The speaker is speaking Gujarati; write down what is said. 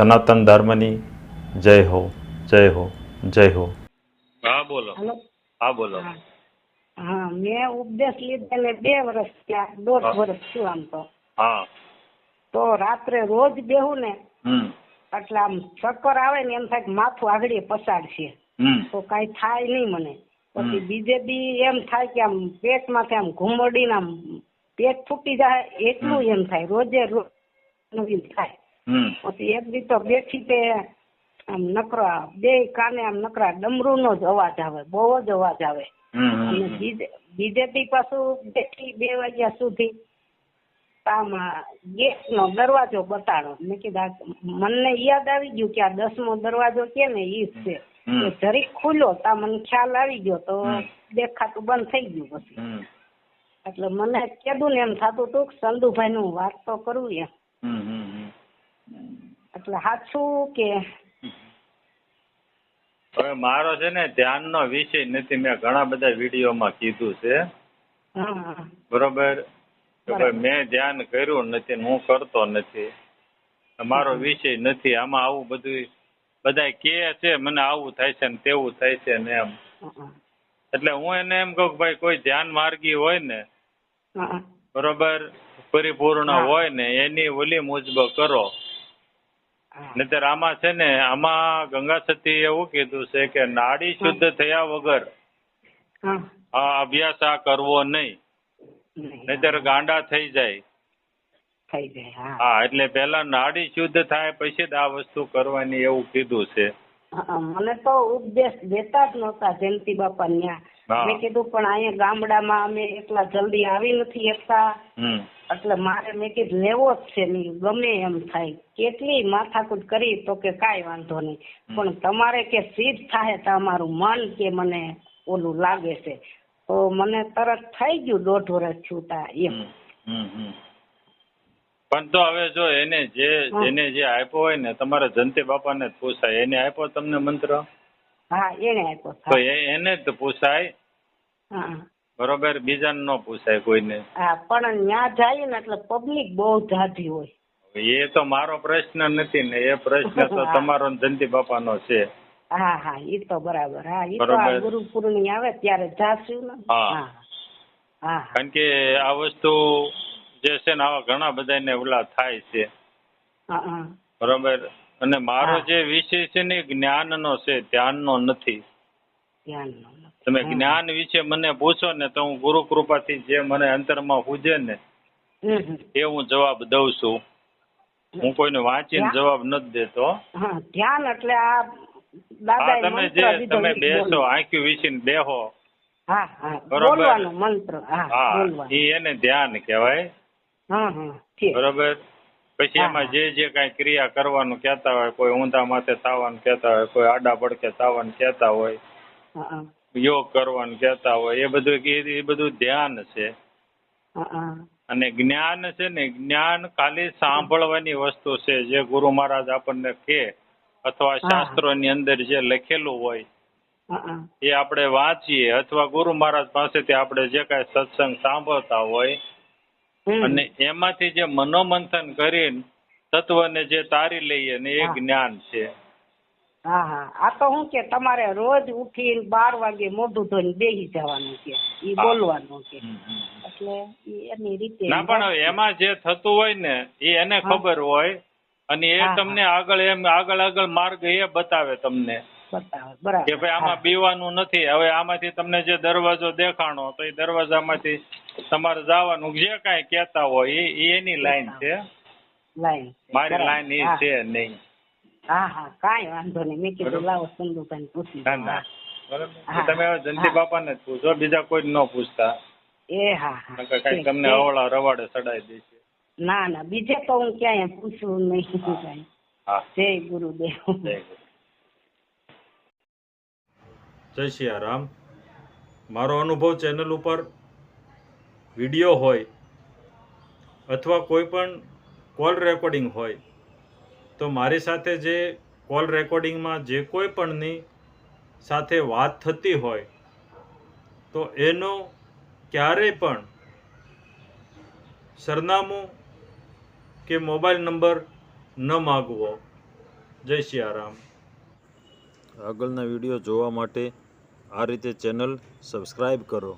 સનાતન ધર્મની જય હો જય હો જય હો. હા બોલો. હલો. હા બોલો. હા. મેં ઉપદેશ લીધેલે બે વર્ષ થયા દોઢ વર્ષ છું આમ તો. હા. તો રાત્રે રોજ બેહું ને એટલે આમ ચક્કર આવે ને એમ થાય કે માથું આગળ પસાડશે. તો કાઈ થાય નહીં મને. પછી બીજે બી એમ થાય કે આમ પેટમાંથી આમ ઘુમડીને આમ પેટ ફૂટી જાય એટલું એમ થાય. રોજે રોજ નવીન થાય. પછી એક દી તો બેઠી તે આમ નકરા બે કાને આમ નકરા ડમરૂનો જ અવાજ આવે બહુ જ અવાજ આવે. અને બીજેપી પાછું બેઠી બે વાગ્યા સુધી આમાં ગેસ નો દરવાજો બતાડો. મેં કીધું મને યાદ આવી ગયું કે આ દસમો દરવાજો કે ને ઈ જ છે. જરી જરીક ખુલ્યો તા મને ખ્યાલ આવી ગયો તો દેખાતું બંધ થઈ ગયું પછી. એટલે મને કીધું ને એમ થતું હતું કે સંધુભાઈ નું વાત તો કરવું એમ. એટલે સાચું કે? હવે મારો છે ને ધ્યાનનો વિષય નથી મેં ઘણા બધા વિડીયોમાં કીધું છે. બરોબર? મેં ધ્યાન કર્યું નથી હું કરતો નથી. મારો વિષય નથી આમાં આવું બધું બધા કે છે મને આવું થાય છે ને તેવું થાય છે ને એમ. એટલે હું એને એમ કહું કે ભાઈ કોઈ ધ્યાન માર્ગી હોય ને. બરોબર પરિપૂર્ણ હોય ને એની ઓલી મુજબ કરો. નહીતર આમાં છે ને આમાં ગંગા સતી એવું કીધું છે કે નાડી શુદ્ધ થયા વગર આ અભ્યાસ આ કરવો નહીં. નહીં, નહીતર ગાંડા થઈ જાય. હા. એટલે પેલા નાડી શુદ્ધ થાય પછી જ આ વસ્તુ કરવાની એવું કીધું છે. મને તો ઉપદેશ દેતા જ નહોતા જયંતિ બાપા ન્યા. હા. મેં કીધું પણ અહીંયા ગામડામાં અમે એટલા જલ્દી આવી નથી એકતા એટલે મારે મેં કીધું લેવો જ છે નહીં ગમે એમ થાય. કેટલી માથાકૂટ કરી તો કે કાંઈ વાંધો નહીં. પણ તમારે કે સિદ્ધ થાય તમારું મન કે મને ઓલું લાગે છે. તો મને તરત થઈ ગયું દોઢ વર્ષ છૂટા એમ. પણ તો હવે જો એને જે જેને જે આપ્યો હોય ને તમારે જનતે બાપાને જ પૂછાય એને આપ્યો તમને મંત્ર? હા એને આપ્યો તો એને જ પૂછાય બરોબર? બીજાને ન પૂછાય કોઈને. હા પણ ત્યાં જાય ને એટલે પબ્લિક બહુ જાજી હોય. એ તો મારો પ્રશ્ન નથી ને એ પ્રશ્ન તો તમારો ને જંતી બાપાનો છે. હા હા એ તો બરાબર. હા એ તો આ ગુરુ પૂર્ણિ આવે ત્યારે જાશું ને. હા. હા કારણ કે આ વસ્તુ જે છે ને આવા ઘણા બધાને ઓલા થાય છે. બરોબર? અને મારો જે વિષય છે ને જ્ઞાન જ્ઞાનનો છે ધ્યાનનો નથી. ધ્યાન નો તમે જ્ઞાન વિશે મને પૂછો ને તો હું ગુરુ કૃપાથી જે મને અંતરમાં પૂજે ને. એ હું જવાબ દઉં છું. હું કોઈને વાંચીને જવાબ નથી દેતો. ધ્યાન એટલે આ દાદા તમે જે તમે બેસો આંખ્યું વીસીને બેહો બરોબર. મંત્ર. હા એ એને ધ્યાન કહેવાય. બરોબર? પછી એમાં જે જે કઈ ક્રિયા કરવાનું કહેતા હોય કોઈ ઊંધા માથે તાવાનું કહેતા હોય કોઈ આડા પડકે તાવાનું કહેતા હોય યોગ કરવાનું કહેતા હોય એ બધું એ બધું ધ્યાન છે. અને જ્ઞાન છે ને જ્ઞાન ખાલી સાંભળવાની વસ્તુ છે જે ગુરુ મહારાજ આપણને કે અથવા. શાસ્ત્રોની અંદર જે લખેલું હોય એ આપણે વાંચીએ અથવા ગુરુ મહારાજ પાસેથી આપણે જે કાંઈ સત્સંગ સાંભળતા હોય અને એમાંથી જે મનોમંથન કરીને તત્વને જે તારી લઈએ ને એ જ્ઞાન છે. હા હા. આ તો હું કે તમારે રોજ ઉઠીને બાર વાગે મોઢું ધોઈને બેસી જવાનું કે ઈ બોલવાનું કે. એટલે એની રીતે ના પણ એમાં જે થતું હોય ને એ એને ખબર હોય અને એ તમને આગળ એમ આગળ આગળ માર્ગ એ બતાવે તમને. કે ભાઈ આમાં. બીવાનું નથી. હવે આમાંથી તમને જે દરવાજો દેખાણો તો એ દરવાજામાંથી તમારે જવાનું. જે કાંઈ કહેતા હોય એ એની લાઈન છે. લાઈન મારી લાઈન એ છે નહીં. હા હા કાંઈ વાંધો નહીં. મેં કીધું. લાવો સંદુભાઈ પૂછી ના ના. બરાબર. તમે જંતી ને બાપાને જ પૂછો. બીજા કોઈ ન પૂછતા. એ હા હા. કઈ તમને. અવળા રવાડે ચડાઈ છે. ના ના બીજે તો હું ક્યાંય પૂછું નહીં કાંઈ હા. જય ગુરુદેવ. જય ગુરુ જય સિયારામ મારો અનુભવ ચેનલ ઉપર વીડિયો હોય અથવા કોઈ પણ કોલ રેકોર્ડિંગ હોય તો મારી સાથે જે કોલ રેકોર્ડિંગમાં જે કોઈ પણની સાથે વાત થતી હોય, તો એનો ક્યારેય પણ સરનામું કે મોબાઈલ નંબર ન માગવો. જય સિયારામ આગળના વીડિયો જોવા માટે આ રીતે ચેનલ સબસ્ક્રાઈબ કરો.